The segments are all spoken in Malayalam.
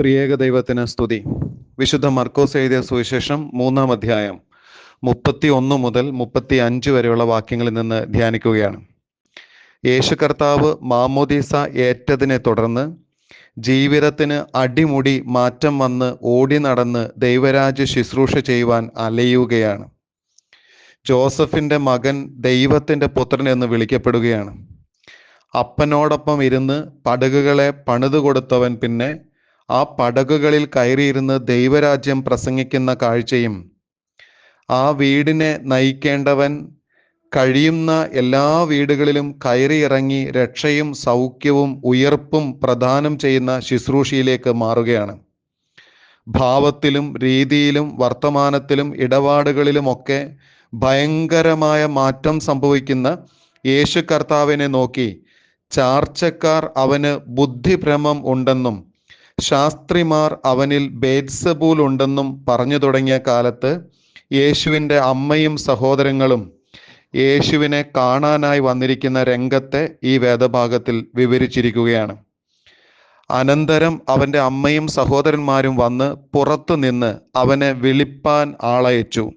ത്രിയേക ദൈവത്തിന് സ്തുതി. വിശുദ്ധ മർക്കോസ് എഴുതിയ സുവിശേഷം മൂന്നാം അധ്യായം മുപ്പത്തി ഒന്ന് മുതൽ മുപ്പത്തി അഞ്ച് വരെയുള്ള വാക്യങ്ങളിൽ നിന്ന് ധ്യാനിക്കുകയാണ്. യേശു കർത്താവ് മാമോദീസ ഏറ്റതിനെ തുടർന്ന് ജീവിതത്തിന് അടിമുടി മാറ്റം വന്ന് ഓടി നടന്ന് ദൈവരാജ്യ ശുശ്രൂഷ ചെയ്യുവാൻ അലയുകയാണ്. ജോസഫിന്റെ മകൻ ദൈവത്തിന്റെ പുത്രൻ എന്ന് വിളിക്കപ്പെടുകയാണ്. അപ്പനോടൊപ്പം ഇരുന്ന് പടകുകളെ പണിതു കൊടുത്തവൻ പിന്നെ ആ പടകുകളിൽ കയറിയിരുന്ന് ദൈവരാജ്യം പ്രസംഗിക്കുന്ന കാഴ്ചയും ആ വീടിനെ നയിക്കേണ്ടവൻ കഴിയുന്ന എല്ലാ വീടുകളിലും കയറിയിറങ്ങി രക്ഷയും സൗഖ്യവും ഉയർപ്പും പ്രദാനം ചെയ്യുന്ന ശുശ്രൂഷയിലേക്ക് മാറുകയാണ്. ഭാവത്തിലും രീതിയിലും വർത്തമാനത്തിലും ഇടപാടുകളിലുമൊക്കെ ഭയങ്കരമായ മാറ്റം സംഭവിക്കുന്ന യേശു കർത്താവിനെ നോക്കി ചാർച്ചക്കാർ അവന് ബുദ്ധിഭ്രമം ഉണ്ടെന്നും ശാസ്ത്രിമാർ അവനിൽ ബേത്സബൂൽ ഉണ്ടെന്നും പറഞ്ഞു തുടങ്ങിയ കാലത്ത് യേശുവിന്റെ അമ്മയും സഹോദരങ്ങളും യേശുവിനെ കാണാനായി വന്നിരിക്കുന്ന രംഗത്തെ ഈ വേദഭാഗത്തിൽ വിവരിച്ചിരിക്കുകയാണ്. അനന്തരം അവന്റെ അമ്മയും സഹോദരന്മാരും വന്ന് പുറത്തു നിന്ന് അവനെ വിളിപ്പാൻ ആളയച്ചു.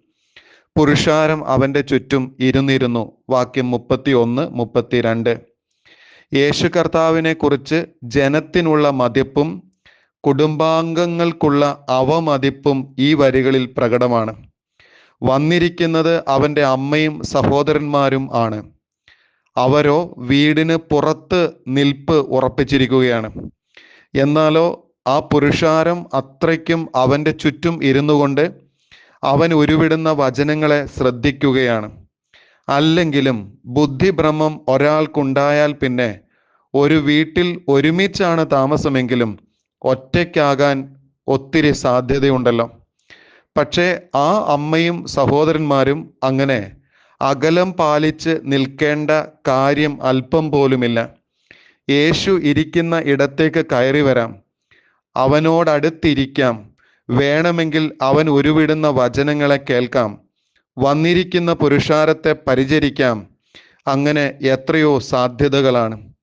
പുരുഷാരം അവന്റെ ചുറ്റും ഇരുന്നിരുന്നു. വാക്യം മുപ്പത്തി ഒന്ന് മുപ്പത്തിരണ്ട്. യേശു കർത്താവിനെ കുറിച്ച് ജനത്തിനുള്ള മതിപ്പും കുടുംബാംഗങ്ങൾക്കുള്ള അവമതിപ്പും ഈ വരികളിൽ പ്രകടമാണ്. വന്നിരിക്കുന്നത് അവന്റെ അമ്മയും സഹോദരന്മാരും ആണ്. അവരോ വീടിന് പുറത്ത് നിൽപ്പ് ഉറപ്പിച്ചിരിക്കുകയാണ്. എന്നാലോ ആ പുരുഷാരം അത്രയ്ക്കും അവന്റെ ചുറ്റും ഇരുന്നു കൊണ്ട് അവൻ ഉരുവിടുന്ന വചനങ്ങളെ ശ്രദ്ധിക്കുകയാണ്. അല്ലെങ്കിലും ബുദ്ധിഭ്രമം ഒരാൾക്കുണ്ടായാൽ പിന്നെ ഒരു വീട്ടിൽ ഒരുമിച്ചാണ് താമസമെങ്കിലും ഒറ്റയ്ക്കാകാൻ ഒത്തിരി സാധ്യതയുണ്ടല്ലോ. പക്ഷേ ആ അമ്മയും സഹോദരന്മാരും അങ്ങനെ അകലം പാലിച്ച് നിൽക്കേണ്ട കാര്യം അല്പം പോലുമില്ല. യേശു ഇരിക്കുന്ന ഇടത്തേക്ക് കയറി വരാം. അവനോടടുത്തിരിക്കാം. വേണമെങ്കിൽ അവൻ ഉരുവിടുന്ന വചനങ്ങളെ കേൾക്കാം. വന്നിരിക്കുന്ന പുരുഷാരത്തെ പരിചരിക്കാം. അങ്ങനെ എത്രയോ സാധ്യതകളാണ്.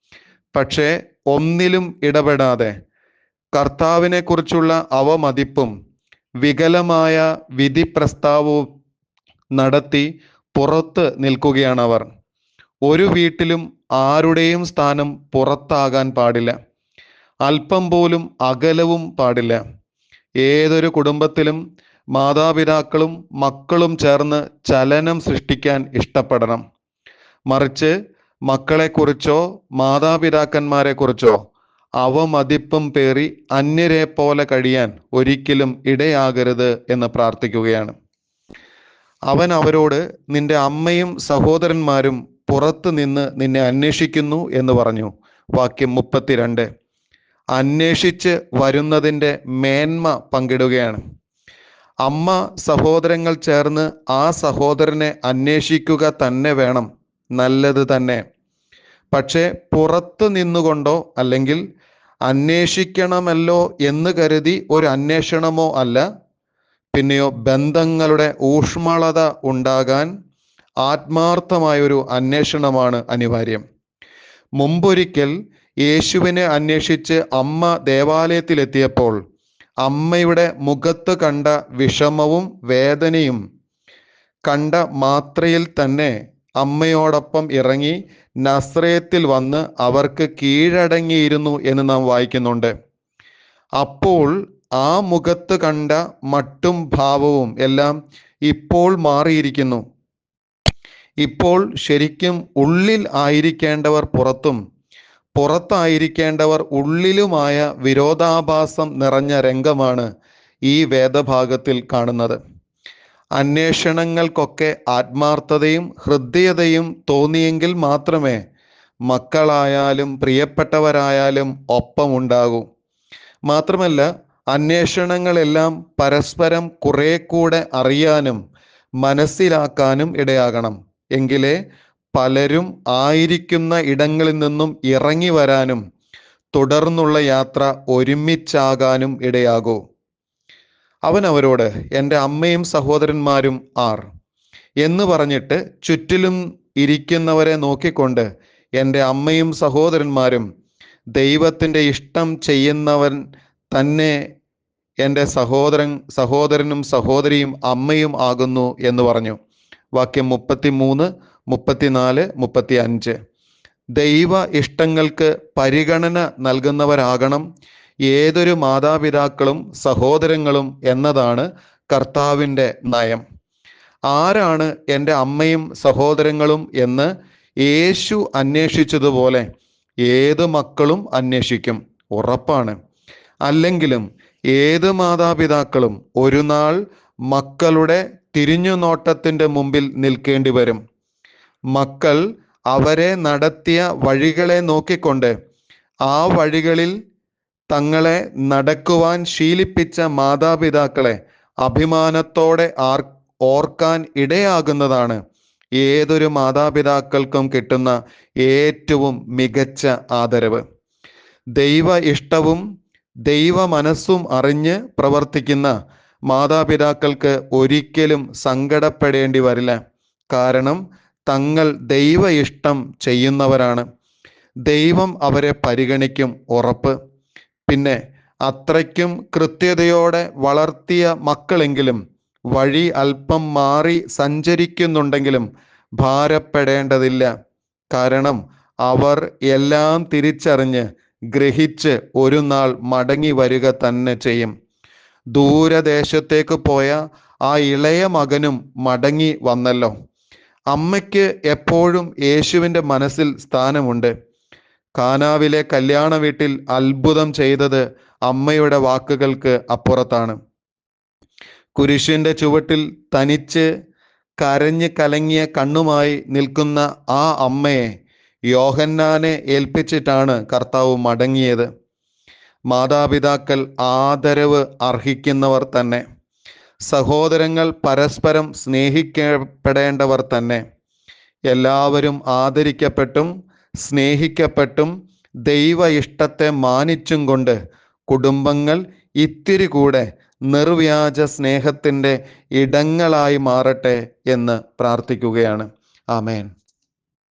പക്ഷേ ഒന്നിലും ഇടപെടാതെ കർത്താവിനെ കുറിച്ചുള്ള അവമതിപ്പും വികലമായ വിധി പ്രസ്താവവും നടത്തി പുറത്ത് നിൽക്കുകയാണ് അവർ ഒരു വീട്ടിലും ആരുടെയും സ്ഥാനം പുറത്താകാൻ പാടില്ല. അല്പം പോലും അകലവും പാടില്ല. ഏതൊരു കുടുംബത്തിലും മാതാപിതാക്കളും മക്കളും ചേർന്ന് ചലനം സൃഷ്ടിക്കാൻ ഇഷ്ടപ്പെടണം. മറിച്ച് മക്കളെക്കുറിച്ചോ മാതാപിതാക്കന്മാരെക്കുറിച്ചോ അവമതിപ്പും പേറി അന്യരെ പോലെ കഴിയാൻ ഒരിക്കലും ഇടയാകരുത് എന്ന് പ്രാർത്ഥിക്കുകയാണ്. അവൻ അവരോട് നിന്റെ അമ്മയും സഹോദരന്മാരും പുറത്ത് നിന്ന് നിന്നെ അന്വേഷിക്കുന്നു എന്ന് പറഞ്ഞു. വാക്യം മുപ്പത്തിരണ്ട്. അന്വേഷിച്ച് വരുന്നതിന്റെ മേന്മ പങ്കിടുകയാണ്. അമ്മ സഹോദരങ്ങൾ ചേർന്ന് ആ സഹോദരനെ അന്വേഷിക്കുക തന്നെ വേണം. നല്ലത് തന്നെ. പക്ഷേ പുറത്ത് നിന്നുകൊണ്ടോ അല്ലെങ്കിൽ അന്വേഷിക്കണമല്ലോ എന്ന് കരുതി ഒരു അന്വേഷണമോ അല്ല. പിന്നെയോ ബന്ധങ്ങളുടെ ഊഷ്മളത ഉണ്ടാകാൻ ആത്മാർത്ഥമായൊരു അന്വേഷണമാണ് അനിവാര്യം. മുമ്പൊരിക്കൽ യേശുവിനെ അന്വേഷിച്ച് അമ്മ ദേവാലയത്തിലെത്തിയപ്പോൾ അമ്മയുടെ മുഖത്ത് കണ്ട വിഷമവും വേദനയും കണ്ട മാത്രയിൽ തന്നെ അമ്മയോടൊപ്പം ഇറങ്ങി നസ്രയത്തിൽ വന്ന് അവർക്ക് കീഴടങ്ങിയിരുന്നു എന്ന് നാം വായിക്കുന്നുണ്ട്. അപ്പോൾ ആ മുഖത്ത് കണ്ട മട്ടും ഭാവവും എല്ലാം ഇപ്പോൾ മാറിയിരിക്കുന്നു. ഇപ്പോൾ ശരിക്കും ഉള്ളിൽ ആയിരിക്കേണ്ടവർ പുറത്തും പുറത്തായിരിക്കേണ്ടവർ ഉള്ളിലുമായ വിരോധാഭാസം നിറഞ്ഞ രംഗമാണ് ഈ വേദഭാഗത്തിൽ കാണുന്നത്. അന്വേഷണങ്ങൾക്കൊക്കെ ആത്മാർത്ഥതയും ഹൃദ്യതയും തോന്നിയെങ്കിൽ മാത്രമേ മക്കളായാലും പ്രിയപ്പെട്ടവരായാലും ഒപ്പമുണ്ടാകൂ. മാത്രമല്ല അന്വേഷണങ്ങളെല്ലാം പരസ്പരം കുറെ കൂടെ അറിയാനും മനസ്സിലാക്കാനും ഇടയാകണം. എങ്കിലേ പലരും ആയിരിക്കുന്ന ഇടങ്ങളിൽ നിന്നും ഇറങ്ങി വരാനും തുടർന്നുള്ള യാത്ര ഒരുമിച്ചാകാനും ഇടയാകൂ. അവൻ അവരോട് എന്റെ അമ്മയും സഹോദരന്മാരും ആർ. എന്ന് പറഞ്ഞിട്ട് ചുറ്റിലും ഇരിക്കുന്നവരെ നോക്കിക്കൊണ്ട് എന്റെ അമ്മയും സഹോദരന്മാരും ദൈവത്തിന്റെ ഇഷ്ടം ചെയ്യുന്നവൻ തന്നെ എന്റെ സഹോദരൻ സഹോദരനും സഹോദരിയും അമ്മയും ആകുന്നു എന്ന് പറഞ്ഞു. വാക്യം മുപ്പത്തി മൂന്ന് മുപ്പത്തിനാല് മുപ്പത്തി അഞ്ച് ദൈവ ഇഷ്ടങ്ങൾക്ക് പരിഗണന നൽകുന്നവരാകണം. ഏതൊരു മാതാപിതാക്കളും സഹോദരങ്ങളും എന്നതാണ് കർത്താവിന്റെ നയം. ആരാണ് എന്റെ അമ്മയും സഹോദരങ്ങളും എന്ന് യേശു അന്വേഷിച്ചതുപോലെ ഏത് മക്കളും അന്വേഷിക്കും. ഉറപ്പാണ്. അല്ലെങ്കിലും ഏത് മാതാപിതാക്കളും ഒരു നാൾ മക്കളുടെ തിരിഞ്ഞുനോട്ടത്തിന്റെ മുമ്പിൽ നിൽക്കേണ്ടി വരും. മക്കൾ അവരെ നടത്തിയ വഴികളെ നോക്കിക്കൊണ്ട് ആ വഴികളിൽ തങ്ങളെ നടക്കുവാൻ ശീലിപ്പിച്ച മാതാപിതാക്കളെ അഭിമാനത്തോടെ ആർ ഓർക്കാൻ ഇടയാകുന്നതാണ്. ഏതൊരു മാതാപിതാക്കൾക്കും കിട്ടുന്ന ഏറ്റവും മികച്ച ആദരവ്. ദൈവ ഇഷ്ടവും ദൈവ മനസ്സും അറിഞ്ഞ് പ്രവർത്തിക്കുന്ന മാതാപിതാക്കൾക്ക് ഒരിക്കലും സങ്കടപ്പെടേണ്ടി വരില്ല. കാരണം തങ്ങൾ ദൈവ ഇഷ്ടം ചെയ്യുന്നവരാണ്. ദൈവം അവരെ പരിഗണിക്കും ഉറപ്പ്. പിന്നെ അത്രയ്ക്കും കൃത്യതയോടെ വളർത്തിയ മക്കളെങ്കിലും വഴി അല്പം മാറി സഞ്ചരിക്കുന്നുണ്ടെങ്കിലും ഭാരപ്പെടേണ്ടതില്ല. കാരണം അവർ എല്ലാം തിരിച്ചറിഞ്ഞ് ഗ്രഹിച്ച് ഒരു നാൾ മടങ്ങി വരിക തന്നെ ചെയ്യും. ദൂരദേശത്തേക്ക് പോയ ആ ഇളയ മകനും മടങ്ങി വന്നല്ലോ. അമ്മയ്ക്ക് എപ്പോഴും യേശുവിന്റെ മനസ്സിൽ സ്ഥാനമുണ്ട്. കാനാവിലെ കല്യാണ വീട്ടിൽ അത്ഭുതം ചെയ്തത് അമ്മയുടെ വാക്കുകൾക്ക് അപ്പുറത്താണ്. കുരിശിന്റെ ചുവട്ടിൽ തനിച്ച് കരഞ്ഞ് കലങ്ങിയ കണ്ണുമായി നിൽക്കുന്ന ആ അമ്മയെ യോഹന്നാനെ ഏൽപ്പിച്ചിട്ടാണ് കർത്താവ് മടങ്ങിയത്. മാതാപിതാക്കൾ ആദരവ് അർഹിക്കുന്നവർ തന്നെ. സഹോദരങ്ങൾ പരസ്പരം സ്നേഹിക്കപ്പെടേണ്ടവർ തന്നെ. എല്ലാവരും ആദരിക്കപ്പെട്ടും സ്നേഹിക്കപ്പെട്ടും ദൈവ ഇഷ്ടത്തെ മാനിച്ചും കൊണ്ട് കുടുംബങ്ങൾ ഇത്തിരി കൂടെ നിർവ്യാജ സ്നേഹത്തിന്റെ ഇടങ്ങളായി മാറട്ടെ എന്ന് പ്രാർത്ഥിക്കുകയാണ്. ആമേൻ.